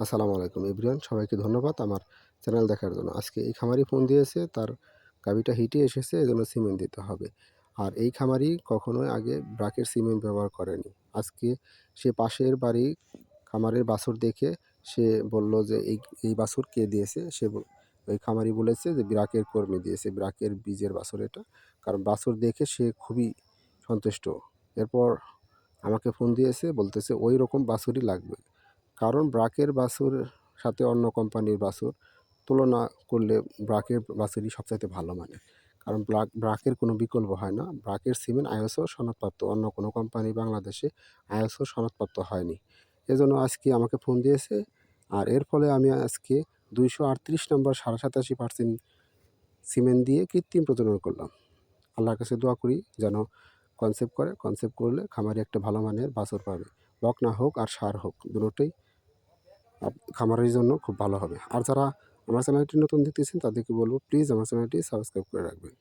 আসসালামু আলাইকুম এভরিওয়ান, সবাইকে ধন্যবাদ আমার চ্যানেল দেখার জন্য। আজকে এই খামারি ফোন দিয়েছে, তার গাবিটা হিটে এসেছে, এজন্য সিমেন্ট দিতে হবে। আর এই খামারি কখনোই আগে ব্রাকের সিমেন্ট ব্যবহার করেনি। আজকে সে পাশের বাড়ি খামারের বাছুর দেখে সে বলল যে, এই এই বাছুর কে দিয়েছে? সে ওই খামারি বলেছে যে, ব্রাকের কর্মী দিয়েছে, ব্রাকের বীজের বাছুর এটা। কারণ বাছুর দেখে সে খুবই সন্তুষ্ট। এরপর আমাকে ফোন দিয়েছে, বলতেছে, ওই রকম বাছুরই লাগবে। কারণ ব্রাকের বাছুর সাথে অন্য কোম্পানির বাছুর তুলনা করলে ব্রাকের বাছুরই সবচাইতে ভালো মানে। কারণ ব্রাক, ব্রাকের কোনো বিকল্প হয় না। ব্রাকের সিমেন্ট, আইএসও সনদপ্রাপ্ত। অন্য কোনো কোম্পানি বাংলাদেশে আইএসও সনদপ্রাপ্ত হয়নি। এজন্য আজকে আমাকে ফোন দিয়েছে আর এর ফলে আমি আজকে দুইশো আটত্রিশ নম্বর সাড়ে সাতাশি পার্সেন্ট সিমেন্ট দিয়ে কৃত্রিম প্রজনন করলাম। আল্লাহর কাছে দোয়া করি যেন কনসেপ্ট করে কনসেপ্ট করলে খামারি একটা ভালো মানের বাছর পাবে। বকনা হোক আর সার হোক, দুটোই খামারের জন্য খুব ভালো হবে। আর যারা আমার চ্যানেলটি নতুন দেখতেছেন তাদেরকে বলব প্লিজ আমার চ্যানেলটি সাবস্ক্রাইব করে রাখবেন।